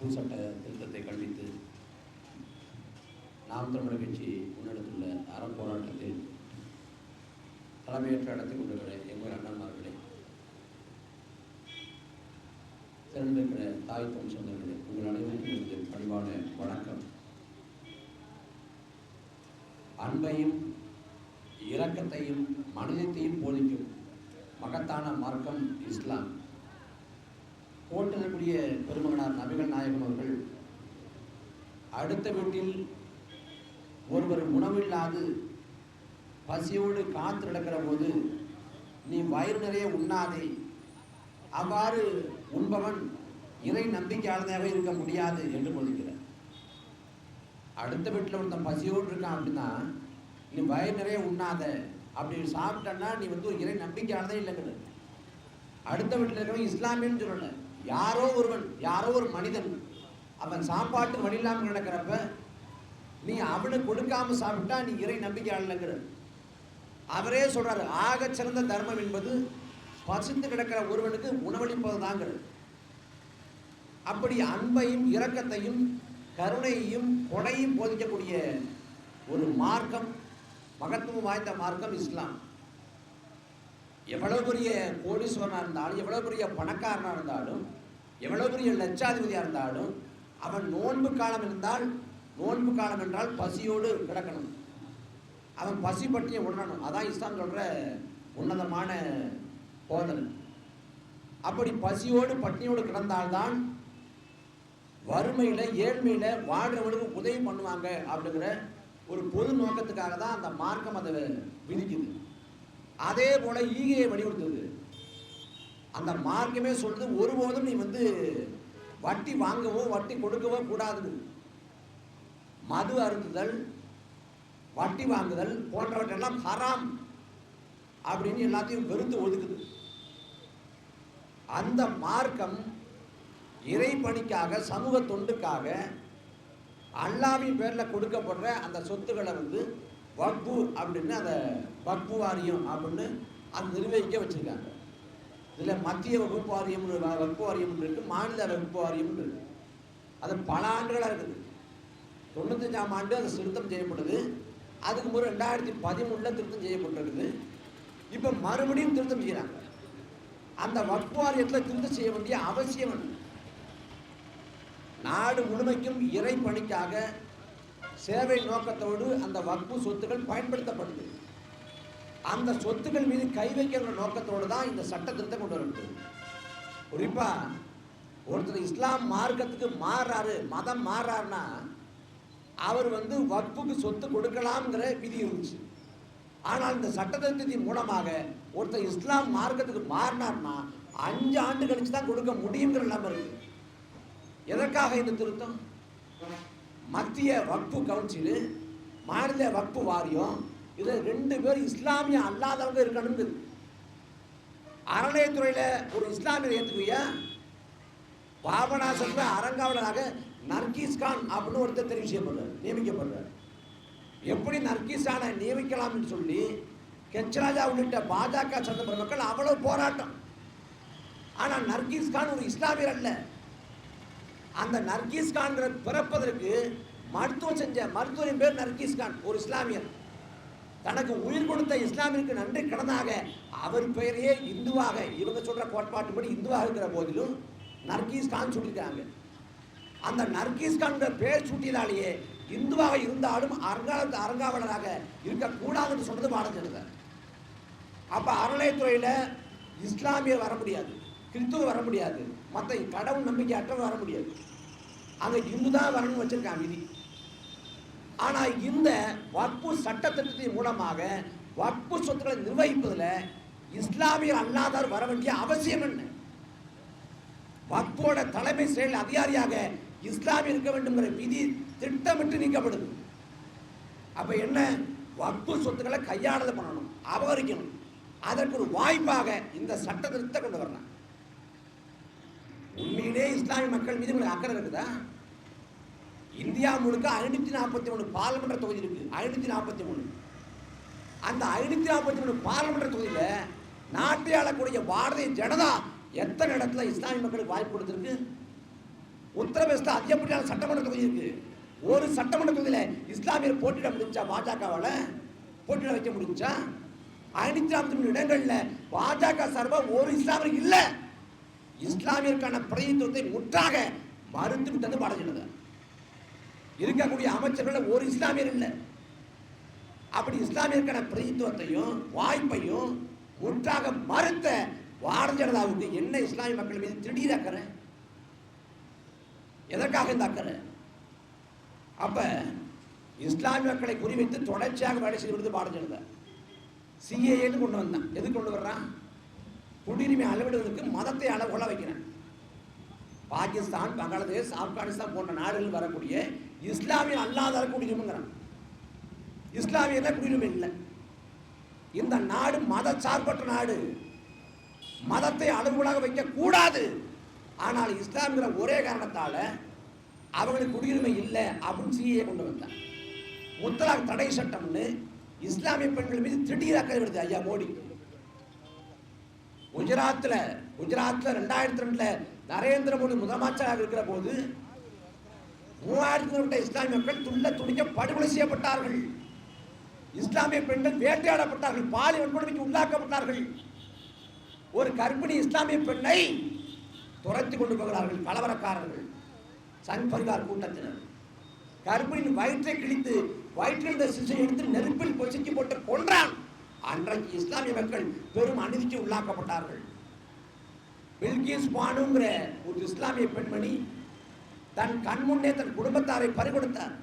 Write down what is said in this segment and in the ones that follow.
வக்பு சட்ட திருத்தத்தை கண்டித்து நாம் தமிழர் கட்சி முன்னெடுத்துள்ள அறப்போராட்டத்தில் தலைமையேற்று நடத்தி கொண்டிருக்கிற எங்கள் அண்ணன்மார்களே திறந்திருக்கிற தாய் பொன் சொந்தங்களே உங்கள் அனைவருக்கும் எனது பணிவான வணக்கம். அன்பையும் இரக்கத்தையும் மனிதத்தையும் போதிக்கும் மகத்தான மார்க்கம் இஸ்லாம். போட்டிருக்கக்கூடிய பெருமகனார் நபிகள் நாயகம் அவர்கள் அடுத்த வீட்டில் ஒருவர் உணவில்லாது பசியோடு காத்து நடக்கிற போது நீ வயிறு நிறைய உண்ணாதே. அவ்வாறு உண்பவன் இறை நம்பிக்கையாளனாக இருக்க முடியாது என்று போதிக்கிறார் அடுத்த வீட்டில் ஒருத்தன் பசியோடு இருக்கான் அப்படின்னா நீ வயிறு நிறைய உண்ணாத. அப்படி சாப்பிட்டன்னா நீ வந்து ஒரு இறை நம்பிக்கையானதே இல்லைங்கிறது அடுத்த வீட்டில் இருக்கிறவன் இஸ்லாமியன்னு சொல்லலை. யாரோ ஒருவன் யாரோ ஒரு மனிதன் அவன் சாப்பாட்டு வழி இல்லாமல் நடக்கிறப்ப நீ அவனுக்கு கொடுக்காம சாப்பிட்டா நீ இறை நம்பிக்கையாளங்கிற அவரே சொல்றாரு ஆகச் சிறந்த தர்மம் என்பது பசிந்து கிடக்கிற ஒருவனுக்கு உணவளிப்பது தாங்கிறது அப்படி அன்பையும் இரக்கத்தையும் கருணையையும் கொடையும் போதிக்கக்கூடிய ஒரு மார்க்கம் மகத்துவம் வாய்ந்த மார்க்கம் இஸ்லாம். எவ்வளோ பெரிய கோடீஸ்வரனாக இருந்தாலும் எவ்வளோ பெரிய பணக்காரனாக இருந்தாலும் எவ்வளோ பெரிய லட்சாதிபதியாக இருந்தாலும் அவன் நோன்பு காலம் இருந்தால் நோன்பு காலம் என்றால் பசியோடு கிடக்கணும். அவன் பசி பட்டியை உணரணும். அதான் இஸ்லாம் சொல்கிற உன்னதமான போதனை. அப்படி பசியோடு பட்டினியோடு கிடந்தால்தான் வறுமையில் ஏழ்மையில் வாழ்கிறவங்களுக்கு உதவி பண்ணுவாங்க அப்படிங்கிற ஒரு பொது நோக்கத்துக்காக தான் அந்த மார்க்கம் அதை விதிக்குது. அதே போல ஈகையை வலியுறுத்துது. அந்த மார்க்கமே சொல்றது ஒருபோதும் நீ வந்து வட்டி வாங்கவோ வட்டி கொடுக்கவோ கூடாது. மது அருந்துதல் வட்டி வாங்குதல் போன்றவற்றெல்லாம் ஹராம் அப்படின்னு எல்லாத்தையும் வெறுத்து ஒதுக்குது. அந்த மார்க்கம் இறைப்பணிக்காக சமூக தொண்டுக்காக அல்லாவின் பேரில் கொடுக்கப்படுற அந்த சொத்துக்களை வந்து வக்பு அப்படின்னு அதை வக்பு வாரியம் அப்படின்னு அது நிர்வகிக்க வச்சுருக்காங்க. இதில் மத்திய வகுப்பு வாரியம் வகுப்பு வாரியம் இருக்குது மாநில வகுப்பு வாரியம் இருக்குது அது பல ஆண்டுகளாக இருக்குது. தொண்ணூத்தஞ்சாம் ஆண்டு அது திருத்தம் செய்யப்படுது அதுக்கு முறை ரெண்டாயிரத்தி பதிமூணில் திருத்தம் செய்யப்பட்டிருக்குது. இப்போ மறுபடியும் திருத்தம் செய்கிறாங்க அந்த வக்பு வாரியத்தில் திருத்தம் செய்ய வேண்டிய அவசியம் நாடு முழுமைக்கும் இறை பணிக்காக சேவை நோக்கத்தோடு அந்த வக்பு சொத்துக்கள் பயன்படுத்தப்படுது. அந்த சொத்துக்கள் மீது கை வைக்கிற நோக்கத்தோடு தான் இந்த சட்ட திருத்தம் கொண்டு வரப்படுது குறிப்பா ஒருத்தர் இஸ்லாம் மார்க்கத்துக்கு மாறுறாரு மதம் மாறுறாருன்னா அவர் வந்து வக்புக்கு சொத்து கொடுக்கலாம்ங்கிற விதி இருந்துச்சு. ஆனால் இந்த சட்டத்திருத்தத்தின் மூலமாக ஒருத்தர் இஸ்லாம் மார்க்கத்துக்கு மாறினார்னா அஞ்சு ஆண்டு கழிச்சு தான் கொடுக்க முடியுங்கிற நிலைமை இருக்கு. எதற்காக இந்த திருத்தம்? மத்திய வக்பு கவுன்சிலு மாநில வக்பு வாரியம் இது ரெண்டு பேர் இஸ்லாமிய அல்லாதவங்க இருக்கணும்னு. அறநிலையத்துறையில் ஒரு இஸ்லாமியர் ஏற்றுக்கூடிய பாபநாசத்தில் அறங்காவலராக நர்கீஸ் கான் அப்படின்னு ஒருத்தர் தெரிவு செய்யப்படுறார் நியமிக்கப்படுறார். எப்படி நர்கீஸ் கானை நியமிக்கலாம்னு சொல்லி கெச்சராஜா உள்ளிட்ட பாஜக சட்டமன்ற மக்கள் அவ்வளவு போராட்டம். ஆனால் நர்கீஸ் கான் ஒரு இஸ்லாமியர் அல்ல. அந்த நர்கீஸ் கான்கிற பிறப்பதற்கு மருத்துவம் செஞ்ச மருத்துவரின் பேர் நர்கீஸ் கான் ஒரு இஸ்லாமியர். தனக்கு உயிர் கொடுத்த இஸ்லாமிற்கு நன்றி கடனாக அவர் பெயரையே இந்துவாக இவங்க சொல்ற கோட்பாட்டுப்படி இந்துவாக இருக்கிற போதிலும் நர்கீஸ் கான் சொல்லியிருக்காங்க அந்த நர்கீஸ் கான்கிற பேர் சூட்டினாலேயே இந்துவாக இருந்தாலும் அறங்கால அறங்காவலராக இருக்கக்கூடாதுன்னு சொன்னது பாடத்திருந்த அப்போ அறநிலையத்துறையில் இஸ்லாமியர் வர முடியாது கிறிஸ்துவ வர முடியாது. மற்ற கடவுள் நம்பிக்கை அற்றவர் வர முடியாது. அங்கே இந்து தான் வரணும்னு வச்சிருக்காங்க விதி. ஆனால் இந்த வக்பு சட்ட திட்டத்தின் மூலமாக வக்பு சொத்துக்களை நிர்வகிப்பதில் இஸ்லாமியர் அல்லாதார் வர வேண்டிய அவசியம் என்ன? வக்போட தலைமை செயல் அதிகாரியாக இஸ்லாமிய இருக்க வேண்டும்ங்கிற விதி திட்டமிட்டு நீக்கப்படுது அப்போ என்ன? வக்பு சொத்துக்களை கையாளுதல் பண்ணணும் அபகரிக்கணும். அதற்கு ஒரு வாய்ப்பாக இந்த சட்ட திருத்தத்தை கொண்டு வரலாம். உண்மையிலே இஸ்லாமிய மக்கள் மீது உங்களுக்கு அக்கறை இருக்குதா? இந்தியா முழுக்க ஐநூற்றி நாற்பத்தி மூணு பாராளுமன்ற தொகுதி இருக்கு. ஐநூற்றி நாற்பத்தி மூணு அந்த ஐநூற்றி நாற்பத்தி மூணு பாராளுமன்ற தொகுதியில் நாட்டை ஆளக்கூடிய பாரதிய ஜனதா எத்தனை இடத்துல இஸ்லாமிய மக்களுக்கு வாய்ப்பு கொடுத்துருக்கு? உத்தரப்பிரதேசத்தில் அதிகப்படியான சட்டமன்ற தொகுதி இருக்கு. ஒரு சட்டமன்ற தொகுதியில் இஸ்லாமியர் போட்டியிட முடிஞ்சா பாஜகவால்? போட்டியிட வைக்க முடிஞ்சா? ஐநூற்றி நாற்பத்தி மூணு இடங்களில் பாஜக சார்பாக ஒரு இஸ்லாமியருக்கு இல்லை. இஸ்லாமியருக்கான பிரதிநிதித்துவத்தை முற்றாக மறுத்து விட்டது பாரதிய ஜனதா. இருக்கக்கூடிய அமைச்சர்கள் ஒரு இஸ்லாமியர் இல்லை. அப்படி இஸ்லாமியருக்கான பிரதிநிதித்துவத்தையும் வாய்ப்பையும் முற்றாக மறுத்த பாரதிய ஜனதாவுக்கு என்ன இஸ்லாமிய மக்கள் மீது திடீர் அக்கறை? எதற்காக இந்த அக்கறை? அப்ப இஸ்லாமிய மக்களை குறிவைத்து தொடர்ச்சியாக வேலை செய்து வருது பாரதிய ஜனதா. சிஏஏன்னு கொண்டு வந்தான். எதுக்கு கொண்டு வர்றான்? குடியுரிமை அளவிடுவதற்கு மதத்தை அளவுகொள்ள வைக்கிறேன் பாகிஸ்தான் பங்களாதேஷ் ஆப்கானிஸ்தான் போன்ற நாடுகளில் வரக்கூடிய இஸ்லாமிய அல்லாத குடியுரிமைங்கிறான் இஸ்லாமிய குடியுரிமை இல்லை. இந்த நாடு மத சார்பற்ற நாடு. மதத்தை அளவுகளாக வைக்கக்கூடாது. ஆனால் இஸ்லாம்ங்கிற ஒரே காரணத்தால் அவங்களுக்கு குடியுரிமை இல்லை அப்படின்னு சிஏ கொண்டு வந்தார். முத்தலாக் தடை சட்டம்னு இஸ்லாமிய பெண்கள் மீது திடீர் அக்கறை ஐயா மோடி. குஜராத்தில் குஜராத்தில் ரெண்டாயிரத்தி ரெண்டில் நரேந்திர மோடி முதலமைச்சராக இருக்கிற போது மூவாயிரத்தி இஸ்லாமிய மக்கள் துள்ள துணிக்க படுகொலை செய்யப்பட்டார்கள். இஸ்லாமிய பெண்கள் வேட்டையாடப்பட்டார்கள் பாலியல் வன்கொடுமைக்கு உள்ளாக்கப்பட்டார்கள். ஒரு கர்ப்பிணி இஸ்லாமிய பெண்ணை துரத்தி கொண்டு போகிறார்கள் கலவரக்காரர்கள் சங் பரிவார் கூட்டத்தினர். கர்ப்பிணியின் வயிற்றை கிழித்து வயிற்றில் இருந்த சிசை எடுத்து நெருப்பில் பொசுக்கி போட்டு கொன்றான். அன்றைக்கு இஸ்லாமிய மக்கள் பெரும் அநீதிக்கு உள்ளாக்கப்பட்டார்கள். பில்கிஸ் பானுங்கிற ஒரு இஸ்லாமிய பெண்மணி தன் கண் முன்னே தன் குடும்பத்தாரை பறிகொடுத்தார்.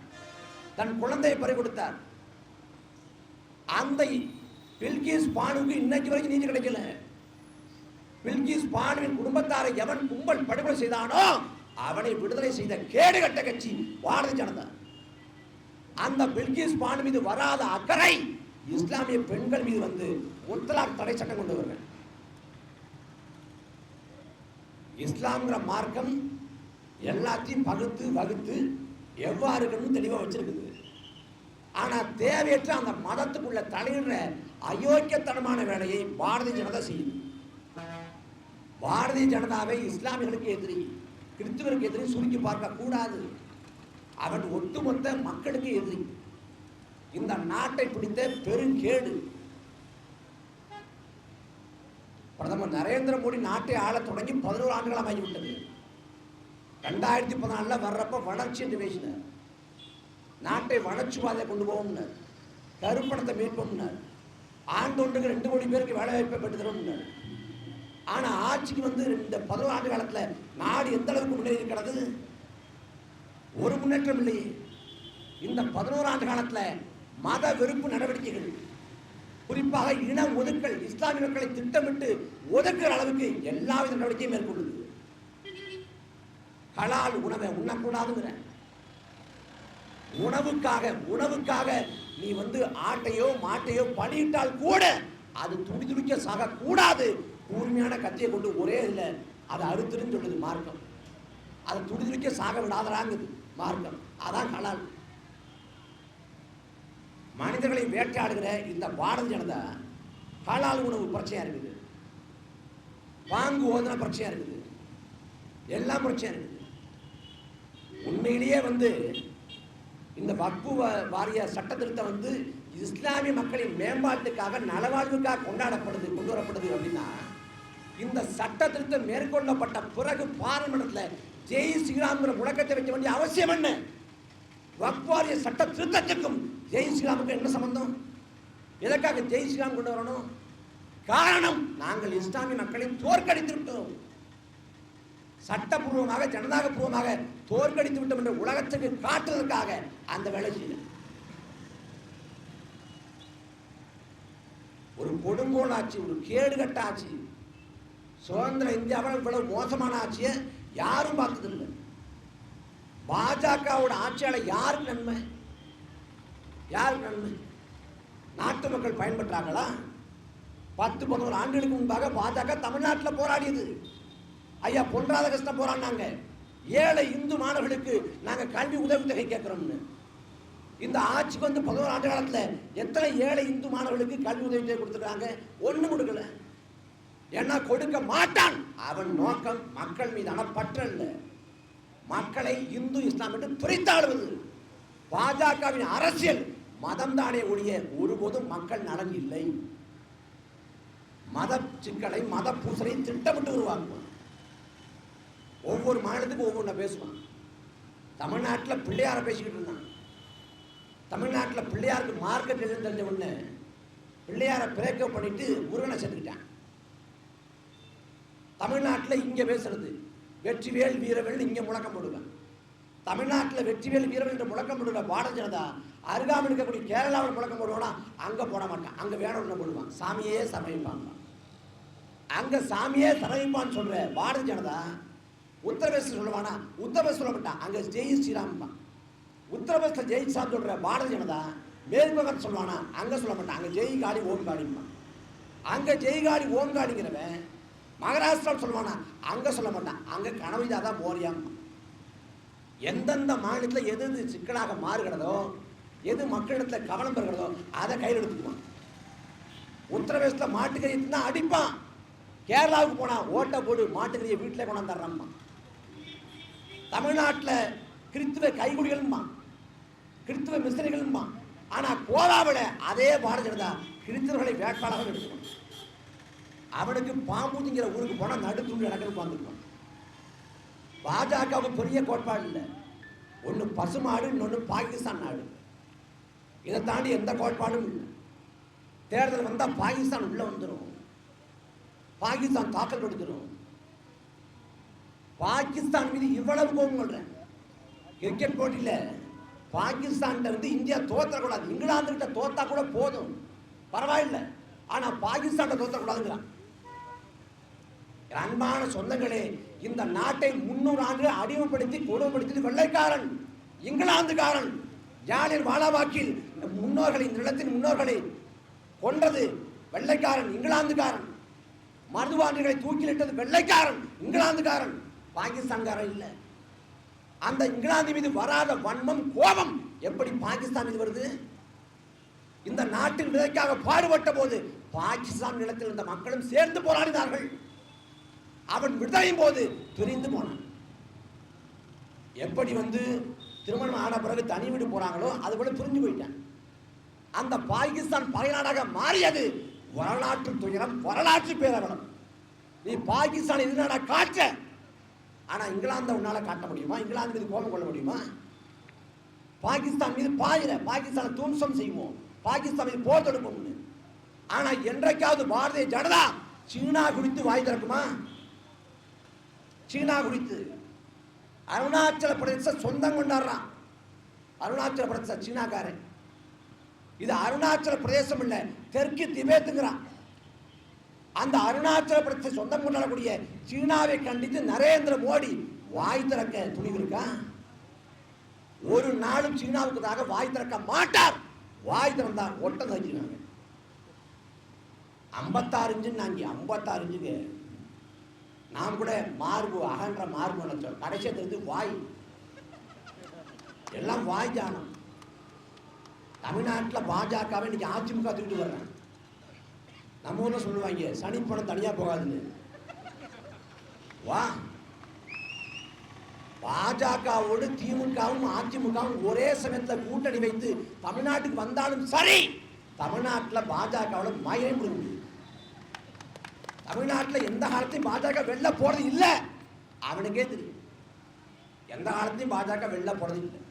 தன் குழந்தையை பறிகொடுத்தார். அந்த பில்கிஸ் பானுக்கு இன்னைக்கு வரைக்கும் நீதி கிடைக்கல. பில்கிஸ் பானுவின் குடும்பத்தாரை எவன் கும்பல் படுகொலை செய்தானோ அவனை விடுதலை செய்த கேடுகட்ட கட்சி பாரதிய ஜனதா. அந்த பில்கிஸ் பானு மீது வராத அக்கறை இஸ்லாமிய பெண்கள் மீது வந்து முத்தலாக் தடை சட்டம் கொண்டு வருங்க. இஸ்லாம்ங்கிற மார்க்கம் எல்லாத்தையும் பகுத்து வகுத்து எவ்வாறு இருக்கணும்னு தெளிவாக வச்சிருக்குது. ஆனால் தேவையற்ற அந்த மதத்துக்குள்ள தலையிடுற அயோக்கியத்தனமான வேலையை பாரதிய ஜனதா செய்யுது. பாரதிய ஜனதாவை இஸ்லாமியர்களுக்கு எதிரி கிறிஸ்துவருக்கு எதிரி சுருக்கி பார்க்க கூடாது அவன் ஒட்டுமொத்த மக்களுக்கு எதிரி. இந்த நாட்டை பிடித்த பெருங்கேடு. பிரதமர் நரேந்திர மோடி நாட்டை ஆள தொடங்கி பதினோரு ஆண்டுகளாக ஆகிவிட்டது ரெண்டாயிரத்தி பதினாலில் வர்றப்ப வளர்ச்சி என்று பேசினார். நாட்டை வளர்ச்சி பாதையை கொண்டு போவோம்னார் கருப்பணத்தை மீட்போம்னார் ஆண்டொன்றுக்கு ரெண்டு கோடி பேருக்கு வேலை வாய்ப்பை பெற்று ஆனால் ஆட்சிக்கு வந்து இந்த பதினோரு ஆண்டு காலத்தில் நாடு எந்த அளவுக்கு முன்னேறி இருக்கிறது? ஒரு முன்னேற்றம் இல்லையே. இந்த பதினோரு ஆண்டு காலத்தில் மத வெறுப்பு நடவடிக்கைகள். குறிப்பாக இன ஒதுக்கல் இஸ்லாமிய மக்களை திட்டமிட்டு ஒதுக்குற அளவுக்கு எல்லா வித நடவடிக்கையும் மேற்கொள்ளுது. ஹலால் உணவை உண்ணக்கூடாதுங்கிற. உணவுக்காக உணவுக்காக நீ வந்து ஆட்டையோ மாட்டையோ பணியிட்டால் கூட அது துடி துடிக்க சாக கூடாது கூர்மையான கத்தியை கொண்டு ஒரே இல்லை அதை அறுத்துருன்னு சொல்லுது மார்க்கம். அதை துடி துடிக்க சாக விடாதராங்குது மார்க்கம். அதான் ஹலால். மனிதர்களை வேட்டையாடுகிற இந்த பாரத ஜனதா ஹலால் உணவு பிரச்சனையாக இருக்குது. வாங்கு ஓதன பிரச்சனையாக இருக்குது. எல்லாம் பிரச்சனையாக இருக்குது. உண்மையிலேயே வந்து இந்த வக்பு வாரிய சட்ட திருத்தம் வந்து இஸ்லாமிய மக்களின் மேம்பாட்டுக்காக நலவாழ்வுக்காக கொண்டாடப்படுது கொண்டு வரப்படுது அப்படின்னா இந்த சட்ட திருத்தம் மேற்கொள்ளப்பட்ட பிறகு பார்லிமெண்ட்ல ஜெய் ஸ்ரீராம்ங்கிற முழக்கத்தை வைக்க வேண்டிய அவசியம் என்ன? வக்வாரிய சட்ட திருத்தத்துக்கும் ஜெய் ஸ்ரீராமுக்கும் என்ன சம்பந்தம்? எதற்காக ஜெய் ஸ்ரீராம் கொண்டு வரணும்? காரணம் நாங்கள் இஸ்லாமிய மக்களை தோற்கடித்து விட்டோம் சட்டப்பூர்வமாக ஜனநாயகபூர்வமாக தோற்கடித்து விட்டோம் என்ற உலகத்துக்கு காட்டுவதற்காக அந்த வேலை செய்யும் ஒரு கொடுங்கோல் ஆட்சி ஒரு கேடுகட்ட ஆட்சி சுதந்திர இந்தியாவில் இவ்வளவு மோசமான ஆட்சியை யாரும் பார்த்ததில்லை. பாஜகவோட ஆட்சியாளர் யாருக்கு நன்மை? யாருக்கு நன்மை நாட்டு மக்கள் பயன்பெற்றாங்களா பத்து பதினோரு ஆண்டுகளுக்கு முன்பாக பாஜக தமிழ்நாட்டில் போராடியது. ஐயா பொன் ராதாகிருஷ்ணன் போராடினாங்க. ஏழை இந்து மாணவர்களுக்கு நாங்கள் கல்வி உதவித்தொகை கேட்குறோம்னு. இந்த ஆட்சிக்கு வந்து பதினோரு ஆண்டு காலத்தில் எத்தனை ஏழை இந்து மாணவர்களுக்கு கல்வி உதவித்தொகை கொடுத்துருக்காங்க ஒன்றும் கொடுக்கல. ஏன்னா கொடுக்க மாட்டான். அவன் நோக்கம் மக்கள் மீதான பற்றல்ல. மக்களை இந்து இஸ்லாம் என்று பிரித்தாடுவது பாஜகவின் அரசியல். மதம் தானே ஒழிய ஒருபோதும் மக்கள் நலன் இல்லை. மத சிக்கலை மத பூசலை திட்டமிட்டு வருவாங்க ஒவ்வொரு மாநிலத்துக்கும் ஒவ்வொன்றா பேசுவான் தமிழ்நாட்டில் பிள்ளையார பேசிக்கிட்டு இருந்தான் தமிழ்நாட்டில் பிள்ளையாருக்கு மார்க்கெட் எதுவும் தெரிஞ்ச உடனே பிள்ளையாரை பிரேக்கப் பண்ணிட்டு முருகனை சேர்த்துக்கிட்டான் தமிழ்நாட்டில் இங்கே பேசுறது வெற்றிவேல் வீரவேல் இங்கே முழக்கம் போடுவேன் தமிழ்நாட்டில் வெற்றிவேல் வீரவேல் என்று முழக்கம் போடுற பாரதிய ஜனதா அருகாமல் இருக்கக்கூடிய கேரளாவில் புழக்கம் போடுவோம்னா அங்கே போட மாட்டான். அங்கே வேணும்னு ஒன்று போடுவான். சாமியே சமைப்பாங்க அங்கே சாமியே சமைப்பான்னு சொல்கிற பாரதிய ஜனதா உத்தரப்பிரதேச சொல்லுவானா? உத்தரப்பிரதேச சொல்ல மாட்டான். அங்கே ஜெய் ஸ்ரீராம்பான். உத்தரப்பிரதேச ஜெய் ஸ்ரீராம் சொல்கிற பாரதிய ஜனதா மேல்பகத் சொல்லுவானா? அங்கே சொல்ல மாட்டான். அங்கே ஜெய் காடி ஓம் காளிம்பான். அங்கே ஜெய்காடி ஓங்காடிங்கிறவன் மகாராஷ்டிரா சொல்லுவானா? அங்கே சொல்ல மாட்டான். அங்கே கனவிதா தான் மோரியாம் எந்தெந்த மாநிலத்தில் எது எது சிக்கலாக மாறுகிறதோ எது மக்களிடத்தில் கவனம் பெறுகிறதோ அதை கையில் எடுத்துக்குவான். உத்தரப்பிரதேசத்தில் மாட்டுக்கறி தான் அடிப்பான்? கேரளாவுக்கு போனால் ஓட்டை போடு மாட்டுக்கறியை வீட்டில் கொண்டாந்துடுறாம்மா தமிழ்நாட்டில் கிறித்துவ கைகுடிகள்மா கிறித்துவ மிஸ்திரிகளும்மா ஆனால் கோலாவில் அதே பாரதிய ஜனதா கிறிஸ்தவர்களை வேட்பாளராக எடுத்துக்கணும். அவனுக்கு பாம்பூதிங்கிற ஊருக்கு போனால் நடுத்துண்டு நடக்கணும் உட்காந்துக்குவான் பாஜகவுக்கு பெரிய கோட்பாடு இல்லை. ஒன்று பசுமாடு இன்னொன்று பாகிஸ்தான் நாடு. இதை தாண்டி எந்த கோட்பாடும் இல்லை தேர்தல் வந்தால் பாகிஸ்தான் உள்ளே வந்துடும் பாகிஸ்தான் தாக்கல் கொடுத்துரும் பாகிஸ்தான் மீது இவ்வளவு கோபம் கொள்றேன் கிரிக்கெட் போட்டியில் பாகிஸ்தான் இருந்து இந்தியா தோத்தக்கூடாது இங்கிலாந்து கிட்ட தோத்தா கூட போதும். பரவாயில்லை. ஆனா பாகிஸ்தான் தோத்தக்கூடாதுங்கிறான் அன்பான சொந்தங்களே இந்த நாட்டை முன்னூறு ஆண்டு அடிமைப்படுத்தி கொடுமைப்படுத்தி வெள்ளைக்காரன் இங்கிலாந்துக்காரன் ஜாலியர் வாலாபாக்கில் முன்னோர்களை இந்த நிலத்தின் முன்னோர்களை கொன்றது வெள்ளைக்காரன் இங்கிலாந்துக்காரன். மருதுவாண்டிகளை தூக்கிலிட்டது வெள்ளைக்காரன் இங்கிலாந்துக்காரன். பாகிஸ்தான்காரன் இல்லை. அந்த இங்கிலாந்து மீது வராத வன்மம் கோபம் எப்படி பாகிஸ்தான் மீது வருது? இந்த நாட்டின் விதைக்காக பாடுபட்ட போது பாகிஸ்தான் நிலத்தில் இருந்த மக்களும் சேர்ந்து போராடினார்கள். அவன் விடுதலையும் போது பிரிந்து போனான். எப்படி வந்து திருமணம் ஆன பிறகு தனி வீடு போறாங்களோ அது போல பிரிஞ்சு போயிட்டான். அந்த பாகிஸ்தான் பகை நாடாக மாறியது. வரலாற்று துயரம் வரலாற்று பேரவலம். நீ பாகிஸ்தான் இது காட்ட ஆனால் இங்கிலாந்தை உன்னால் காட்ட முடியுமா? இங்கிலாந்து மீது கோபம் கொள்ள முடியுமா? பாகிஸ்தான் மீது பாயிர பாகிஸ்தானை துவம்சம் செய்வோம். பாகிஸ்தான் மீது போர் தொடுப்போம்னு. ஆனால் என்றைக்காவது பாரதிய ஜனதா சீனா குறித்து வாய் திறக்குமா? சீனா குறித்து அருணாச்சல பிரதேச சொந்தம் கொண்டாடுறான். அருணாச்சல பிரதேச சீனாக்காரன். இது அருணாச்சல பிரதேசம் இல்லை தெற்கு திபேத்துங்கிறான். அந்த அருணாச்சல பிரதேச சொந்தம் கொண்டாடக்கூடிய சீனாவை கண்டித்து நரேந்திர மோடி வாய் திறக்க துணிவு ஒரு நாளும் சீனாவுக்குதாக வாய் திறக்க மாட்டார். வாய் திறந்தார் ஒட்டம் தச்சிருக்காங்க ஐம்பத்தாறு இன்ச்சு நாங்க ஐம்பத்தாறு இன்ச்சுக்கு நாம் கூட மார்பு அகன்ற மார்பு நினைச்சோம் கடைசியா தெரிஞ்சு வாய். எல்லாம் வாய் ஜானம் தமிழ்நாட்டில் பாஜகவை இன்னைக்கு அதிமுக தூக்கிட்டு வர்றேன் நம்ம ஊரில் சொல்லுவாங்க சனி பணம் தனியா போகாதுன்னு. வா. பாஜகவோடு திமுகவும் அதிமுகவும் ஒரே சமயத்தில் கூட்டணி வைத்து தமிழ்நாட்டுக்கு வந்தாலும் சரி தமிழ்நாட்டில் பாஜகவோட மயம் முடியும் தமிழ்நாட்டில் எந்த காலத்தையும் பாஜக வெளில போகிறது இல்லை. அவனுக்கே தெரியும். எந்த காலத்தையும் பாஜக வெளில போகிறது இல்லை.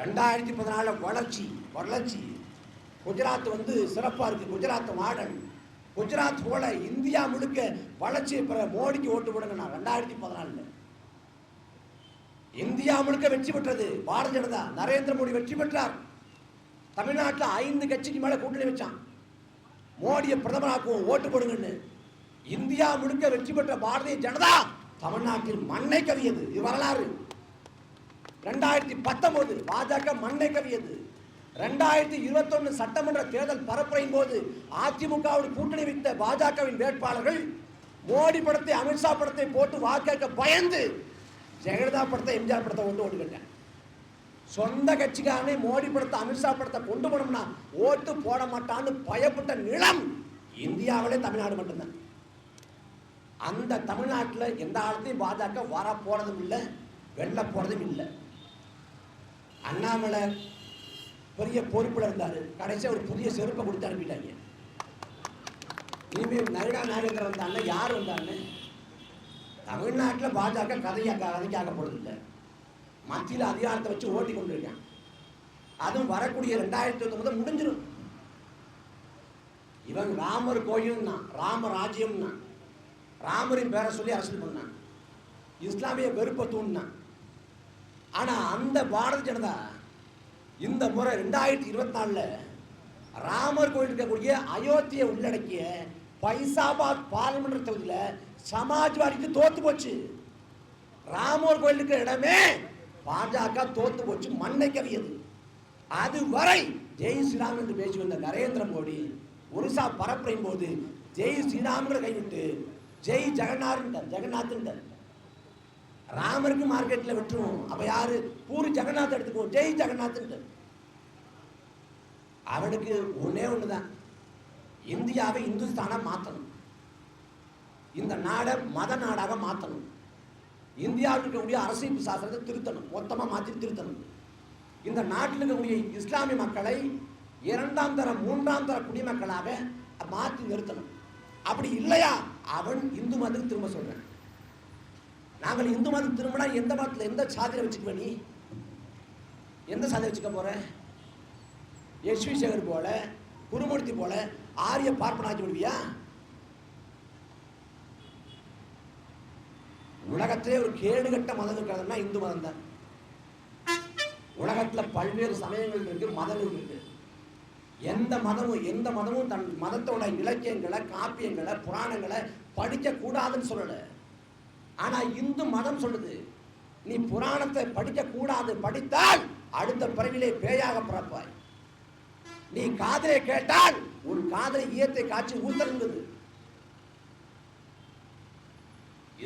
ரெண்டாயிரத்தி பதினாலு வளர்ச்சி வளர்ச்சி. குஜராத் வந்து சிறப்பாக இருக்குது குஜராத் மாடல் குஜராத் போல இந்தியா முழுக்க வளர்ச்சி பெற மோடிக்கு ஓட்டு போடுங்க நான் ரெண்டாயிரத்தி பதினாலில். இந்தியா முழுக்க வெற்றி பெற்றது பாரதிய ஜனதா. நரேந்திர மோடி வெற்றி பெற்றார். தமிழ்நாட்டில் ஐந்து கட்சிக்கு மேலே கூட்டணி வச்சான். மோடியை பிரதமராக்குவோம் ஓட்டு போடுங்கன்னு. இந்தியா முழுக்க வெற்றி பெற்ற பாரதிய ஜனதா தமிழ்நாட்டில் மண்ணை கவியது. இது வரலாறு. ரெண்டாயிரத்தி பத்தொன்பது பாஜக மண்ணை கவியது ரெண்டாயிரத்தி இருபத்தொன்னு சட்டமன்ற தேர்தல் பரப்புரையின் போது அதிமுகவோடு கூட்டணி வைத்த பாஜகவின் வேட்பாளர்கள் மோடி படத்தை அமித்ஷா படத்தை போட்டு வாக்கேற்க பயந்து ஜெயலலிதா படத்தை எம்ஜிஆர் படத்தை கொண்டு ஓட்டு சொந்த கட்சிக்காரனே மோடி படத்தை அமித்ஷா படத்தை கொண்டு போனோம்னா ஓட்டு போட மாட்டான்னு பயப்பட்ட நிலம் இந்தியாவிலே தமிழ்நாடு மட்டும்தான். அந்த தமிழ்நாட்டில் எந்த காலத்தையும் பாஜக வர போறதும் இல்லை வெள்ள போனதும் இல்லை. அண்ணாமலை பெரிய பொறுப்பில் இருந்தார். கடைசியாக ஒரு புதிய செருப்பை கொடுத்து அனுப்பிட்டாங்க. இனிமேல் நகடா நாகேந்திரன் வந்தாங்க யார் வந்தாங்க தமிழ்நாட்டில் பாஜக கதையாக கதைக்காக மத்தியில் அதிகாரத்தை வச்சு ஓட்டி கொண்டிருக்கேன் அதுவும் வரக்கூடிய ரெண்டாயிரத்தி ஒன்பது முடிஞ்சிடும் இவன் ராமர் கோயில்னா ராம ராஜ்யம்னா ராமரின் பேரை சொல்லி அரசியல் பண்ணான் இஸ்லாமிய வெறுப்பை தூண்டினான் ஆனால் அந்த பாரத ஜனதா இந்த முறை ரெண்டாயிரத்தி இருபத்தி நாலில் ராமர் கோயில் இருக்கக்கூடிய அயோத்தியை உள்ளடக்கிய பைசாபாத் பார்லிமெண்ட் தொகுதியில் சமாஜ்வாதிக்கு தோத்து போச்சு. ராமர் கோயில் இருக்கிற இடமே பாஜக தோத்து போச்சு மண்ணை கவியது அதுவரை ஜெய் ஸ்ரீராம் என்று பேசி வந்த நரேந்திர மோடி ஒரிசா பரப்புறையும் போது ஜெய் ஸ்ரீராம்ங்கிற கைவிட்டு ஜெய் ஜெகநாத் ஜெகநாத் ராமருக்கு மார்க்கெட்டில் விட்டுருவோம் அப்போ யாரு? பூரி ஜெகநாத் எடுத்துக்குவோம் ஜெய் ஜெகநாத்ன்ட்டு. அவனுக்கு ஒன்னே தான் இந்தியாவை இந்துஸ்தானாக மாற்றணும் இந்த நாடை மத நாடாக மாற்றணும் இந்தியாவில் இருக்கக்கூடிய அரசியல் சாஸ்திரத்தை திருத்தணும். மொத்தமாக மாற்றி திருத்தணும். இந்த நாட்டில் இருக்கக்கூடிய இஸ்லாமிய மக்களை இரண்டாம் தர மூன்றாம் தர குடிமக்களாக மாற்றி நிறுத்தணும். அப்படி இல்லையா? அவன் இந்து மதத்துக்கு திரும்ப சொல்கிறேன் நாங்கள் இந்து மதம் திரும்பினா எந்த மதத்தில் எந்த சாதியை வச்சுக்குவ நீ? எந்த சாதியை வச்சுக்க போகிறேன் எஸ்வி சேகர் போல குருமூர்த்தி போல ஆரிய பார்ப்பனாக்கி விடுவியா உலகத்திலே ஒரு கேடுகட்ட மதம் இருக்கிறதுனா இந்து மதம் தான் உலகத்தில் பல்வேறு சமயங்கள் இருக்கு மதங்கள் இருக்கு. எந்த மதமும் எந்த மதமும் தன் மதத்தோட இலக்கியங்களை காப்பியங்களை புராணங்களை படிக்கக்கூடாதுன்னு கூடாதுன்னு ஆனா இந்து மதம் சொல்லுது நீ புராணத்தை படிக்க கூடாது படித்தால் அடுத்த பிறவிலே பேயாக பிறப்பாய். நீ காதலை கேட்டால் உன் காதலை ஈயத்தை காட்சி ஊத்தருங்குது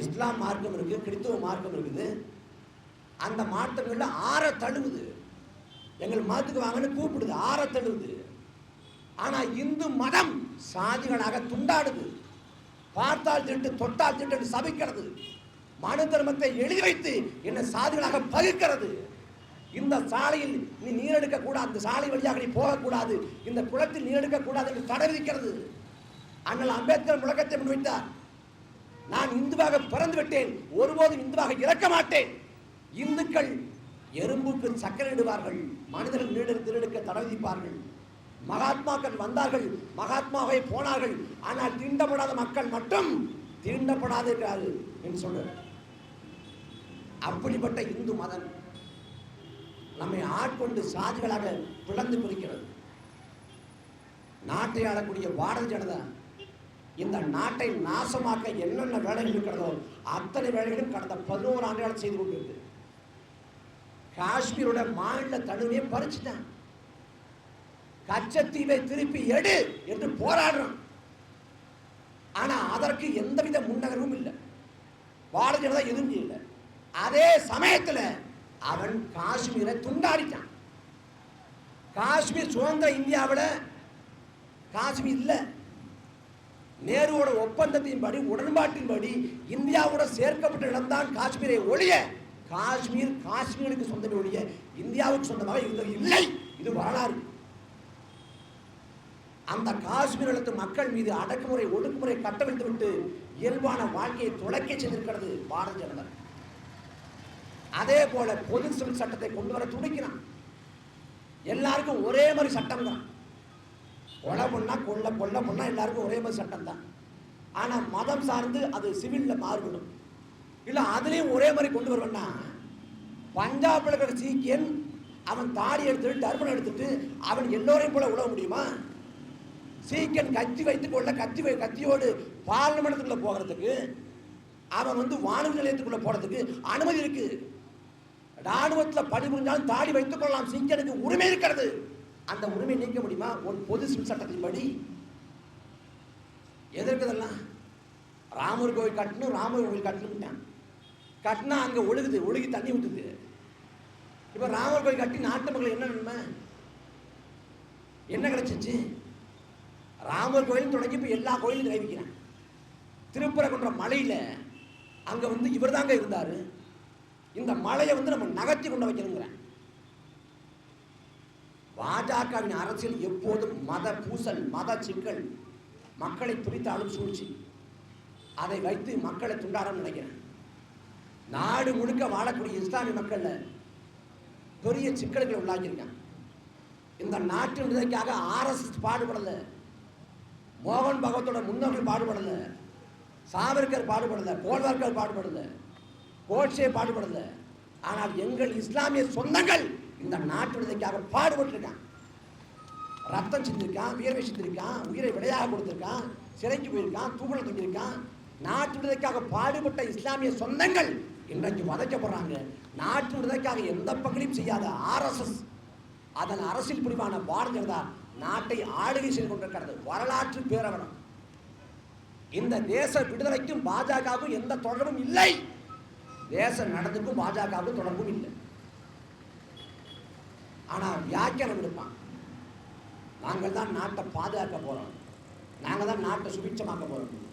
இஸ்லாம் மார்க்கம் இருக்கு கிறிஸ்துவ மார்க்கம் இருக்குது. அந்த மார்க்கங்கள்ல ஆற தழுவுது. எங்கள் மதத்துக்கு வாங்கன்னு கூப்பிடுது ஆற தழுவுது. ஆனா இந்து மதம் சாதிகளாக துண்டாடுது. பார்த்தால் திட்டு தொட்டால் திட்டு சபிக்கிறது. மனு தர்மத்தை எழுதி வைத்து என்னை சாதிகளாக பகிர்க்கிறது. இந்த சாலையில் நீ நீர் எடுக்க கூடாது அந்த சாலை வழியாக நீ போகக்கூடாது இந்த குளத்தில் நீர் எடுக்க கூடாது என்று தடை விதிக்கிறது. அண்ணல் அம்பேத்கர் முழக்கத்தை முன்வைத்தார். நான் இந்துவாக பிறந்து விட்டேன் ஒருபோதும் இந்துவாக இறக்க மாட்டேன். இந்துக்கள் எறும்புக்கு சக்கரை இடுவார்கள் மனிதர்கள் நீடு திருடுக்க தடை விதிப்பார்கள். மகாத்மாக்கள் வந்தார்கள் மகாத்மாவை போனார்கள் ஆனால் தீண்டப்படாத மக்கள் மட்டும் தீண்டப்படாதே இருக்கிறார்கள் என்று சொன்னார். அப்படிப்பட்ட இந்து மதம் நம்மை ஆட்கொண்டு சாதிகளாக பிளந்து பிரிக்கிறது. நாட்டை ஆளக்கூடிய பாரதிய ஜனதா இந்த நாட்டை நாசமாக்க என்னென்ன வேலைகள் இருக்கிறதோ அத்தனை வேலைகளும் கடந்த பதினோரு ஆண்டுகள் செய்து கொண்டிருக்கு. காஷ்மீரோட மாநில தடுமையை பறிச்சுட்டான். கச்சத்தீவை திருப்பி எடு என்று போராடுறோம் ஆனா அதற்கு எந்தவித முன்னகர்வும் இல்லை. பாரதிய ஜனதா எதுவும் இல்லை அதே சமயத்தில் அவன் காஷ்மீரை துண்டாடிட்டான். காஷ்மீர் சுதந்திர இந்தியாவில் காஷ்மீர் இல்லை. நேருவோட ஒப்பந்தத்தின்படி உடன்பாட்டின்படி இந்தியாவோட சேர்க்கப்பட்ட இடம்தான் காஷ்மீரை ஒழிய காஷ்மீர் காஷ்மீருக்கு சொந்தமே ஒழிய இந்தியாவுக்கு சொந்தமாக இருந்தது இல்லை. இது வரலாறு. அந்த காஷ்மீர் நிலத்து மக்கள் மீது அடக்குமுறை ஒடுக்குமுறை கட்டவிழ்த்து விட்டு இயல்பான வாழ்க்கையை துளைக்க செய்திருக்கிறது பாரதிய ஜனதா. அதே போல பொது சிவில் சட்டத்தை கொண்டு வர துடிக்கிறான் எல்லாருக்கும் ஒரே மாதிரி சட்டம் தான் கொலை பண்ணா கொள்ள கொல்ல பண்ணா எல்லாருக்கும் ஒரே மாதிரி சட்டம் தான் ஆனால் மதம் சார்ந்து அது சிவிலில் மாறுபடும். இல்லை அதுலேயும் ஒரே மாதிரி கொண்டு வருவேன்னா பஞ்சாபில் இருக்கிற சீக்கியன் அவன் தாடி எடுத்துட்டு டர்பன் எடுத்துட்டு அவன் எல்லோரையும் போல உழவ முடியுமா? சீக்கியன் கத்தி வைத்து கொள்ள கத்தி வை கத்தியோடு பார்லிமெண்ட்டுக்குள்ள போகிறதுக்கு அவன் வந்து வானொலி நிலையத்துக்குள்ள போறதுக்கு அனுமதி இருக்கு. ராணுவத்தில் பணிபுரிஞ்சாலும் தாடி வைத்துக் கொள்ளலாம். சிங்கனுக்கு உரிமை இருக்கிறது. அந்த உரிமை நீக்க முடியுமா? ஒரு பொது சிவில் சட்டத்தின்படி. எதற்குதெல்லாம் ராமர் கோவில் கட்டணும் ராமர் கோவில் கட்டணும்ட்டான். கட்டினா அங்கே ஒழுகுது ஒழுகி தண்ணி விட்டுது இப்போ ராமர் கோவில் கட்டி நாட்டு மக்கள் என்ன நன்மை? என்ன கிடைச்சிச்சு? ராமர் கோயில் தொடங்கி இப்போ எல்லா கோயிலும் நினைவிக்கிறான் திருப்பரங்குன்ற மலையில் அங்கே வந்து இவர் தாங்க இருந்தார். இந்த மலையை வந்து நம்ம நகர்த்தி கொண்டு வைக்கணுங்கிறேன் பாஜகவின் அரசியல் எப்போதும் மத பூசல் மத சிக்கல் மக்களை பிரித்தாலும் சூழ்ச்சி. அதை வைத்து மக்களை துண்டாரம் நினைக்கிறேன். நாடு முழுக்க வாழக்கூடிய இஸ்லாமிய மக்கள்ல பெரிய சிக்கல்களை உள்ளாக்கியிருக்காங்க இந்த நாட்டின் விதைக்காக ஆர்எஸ்எஸ் பாடுபடல மோகன் பகவத்தோட முன்னோர்கள் பாடுபடல சாவர்கர் பாடுபடல கோல்வார்கர் பாடுபடலை கோட்சே பாடுபடல ஆனால் எங்கள் இஸ்லாமிய சொந்தங்கள் இந்த நாட்டு விடுதலைக்காக பாடுபட்டிருக்கான். ரத்தம் சிந்திருக்கான் வியர்வை சிந்திருக்கான் உயிரை விலையாக கொடுத்துருக்கான் சிறைக்கு போயிருக்கான் தூக்கில் தூக்கியிருக்கான் நாட்டு விடுதலைக்காக பாடுபட்ட இஸ்லாமிய சொந்தங்கள் இன்றைக்கு வதைக்கப்படுறாங்க. நாட்டு விடுதலைக்காக எந்த பங்களியும் செய்யாத ஆர்எஸ்எஸ் அதன் அரசியல் பிரிவான பாரதிய ஜனதா நாட்டை ஆளுகை செய்து கொண்டிருக்கிறது. வரலாற்று பேரவனம். இந்த தேச விடுதலைக்கும் பாஜகவுக்கும் எந்த தொடர்பும் இல்லை. தேச நடந்துக்கும் பாஜகவுக்கும் தொடர்பும் இல்லை. ஆனால் வியாக்கியானம் எடுப்பான் நாங்கள் தான் நாட்டை பாதுகாக்க போகிறோம் நாங்கள் தான் நாட்டை சுபிட்சமாக்க போகிறோம்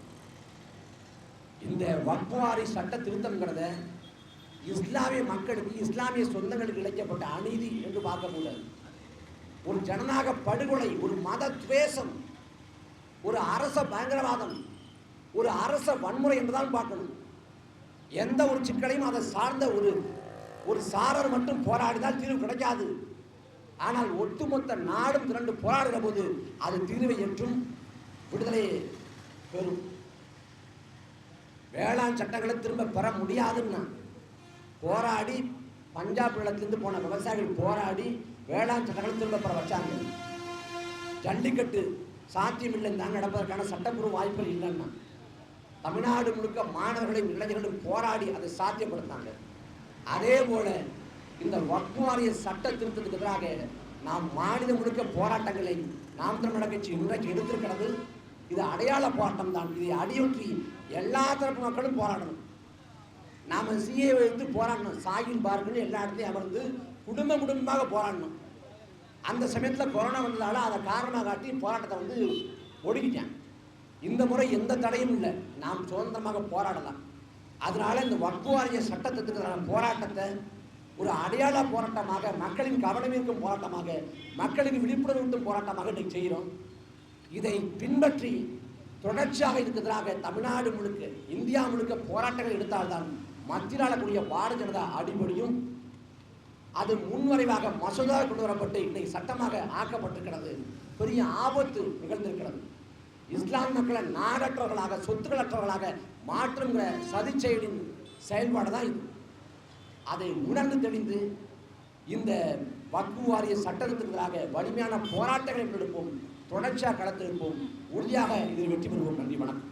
இந்த வக்வாரி சட்ட திருத்தம்ங்கிறத இஸ்லாமிய மக்களுக்கு இஸ்லாமிய சொந்தங்களுக்கு இழைக்கப்பட்ட அநீதி என்று பார்க்க முடியாது. ஒரு ஜனநாயக படுகொலை ஒரு மத துவேஷம் ஒரு அரச பயங்கரவாதம் ஒரு அரச வன்முறை என்றுதான் பார்க்கணும். எந்த ஒரு சிக்கலையும் அதை சார்ந்த ஒரு ஒரு சாரர் மட்டும் போராடினால் தீர்வு கிடைக்காது. ஆனால் ஒட்டுமொத்த நாடும் திரண்டு போராடுகிற போது அது தீர்வை என்றும் விடுதலையை பெறும். வேளாண் சட்டங்களை திரும்ப பெற முடியாதுன்னா போராடி பஞ்சாப் நிலத்திலிருந்து போன விவசாயிகள் போராடி வேளாண் சட்டங்களை திரும்ப பெற வச்சாங்க. ஜல்லிக்கட்டு சாத்தியம் இல்லை தான் நடப்பதற்கான சட்டப்பூர்வ வாய்ப்புகள் இல்லைன்னா. தமிழ்நாடு முழுக்க மாணவர்களும் இளைஞர்களும் போராடி அதை சாத்தியப்படுத்தாங்க. அதே போல இந்த வக்ஃபு வாரிய சட்ட திருத்தத்துக்கு எதிராக நாம் மாநிலம் முழுக்க போராட்டங்களை நாம் தமிழக கட்சி இன்றைக்கு எடுத்திருக்கிறது. இது அடையாள போராட்டம் தான். இதை அடியொற்றி எல்லா தரப்பு மக்களும் போராடணும். நாம சிஏ வைத்து போராடணும். சாகில் பார்க்கணும் எல்லா இடத்துலையும் அமர்ந்து குடும்ப குடும்பமாக போராடணும். அந்த சமயத்தில் கொரோனா வந்ததால் அதை காரணமாக காட்டி போராட்டத்தை வந்து ஒடுக்கிட்டான் இந்த முறை எந்த தடையும் இல்லை. நாம் சுதந்திரமாக போராடலாம். அதனால இந்த வக்பு வாரிய சட்டத்துக்கு போராட்டத்தை ஒரு அடையாள போராட்டமாக மக்களின் கவனம் போராட்டமாக மக்களுக்கு விழிப்புணர்வு போராட்டமாக இன்னைக்கு செய்கிறோம். இதை பின்பற்றி தொடர்ச்சியாக இதுக்கு எதிராக தமிழ்நாடு முழுக்க இந்தியா முழுக்க போராட்டங்கள் எடுத்தால்தான் மத்தியில் ஆளக்கூடிய பாரதிய ஜனதா அடிப்படையும் அது முன்வரைவாக மசோதா கொண்டு வரப்பட்டு இன்னைக்கு சட்டமாக ஆக்கப்பட்டிருக்கிறது. பெரிய ஆபத்து நிகழ்ந்திருக்கிறது. இஸ்லாம் மக்களை நாடற்றவர்களாக சொத்துக்களற்றவர்களாக மாற்றுங்கிற சதி செயலின் செயல்பாடு தான் இது. அதை உணர்ந்து தெளிந்து இந்த வக்ஃபு வாரிய சட்டத்திற்காக வலிமையான போராட்டங்களை எடுப்போம் தொடர்ச்சியாக களத்திருப்போம் உறுதியாக இதில் வெற்றி பெறுவோம். நன்றி வணக்கம்.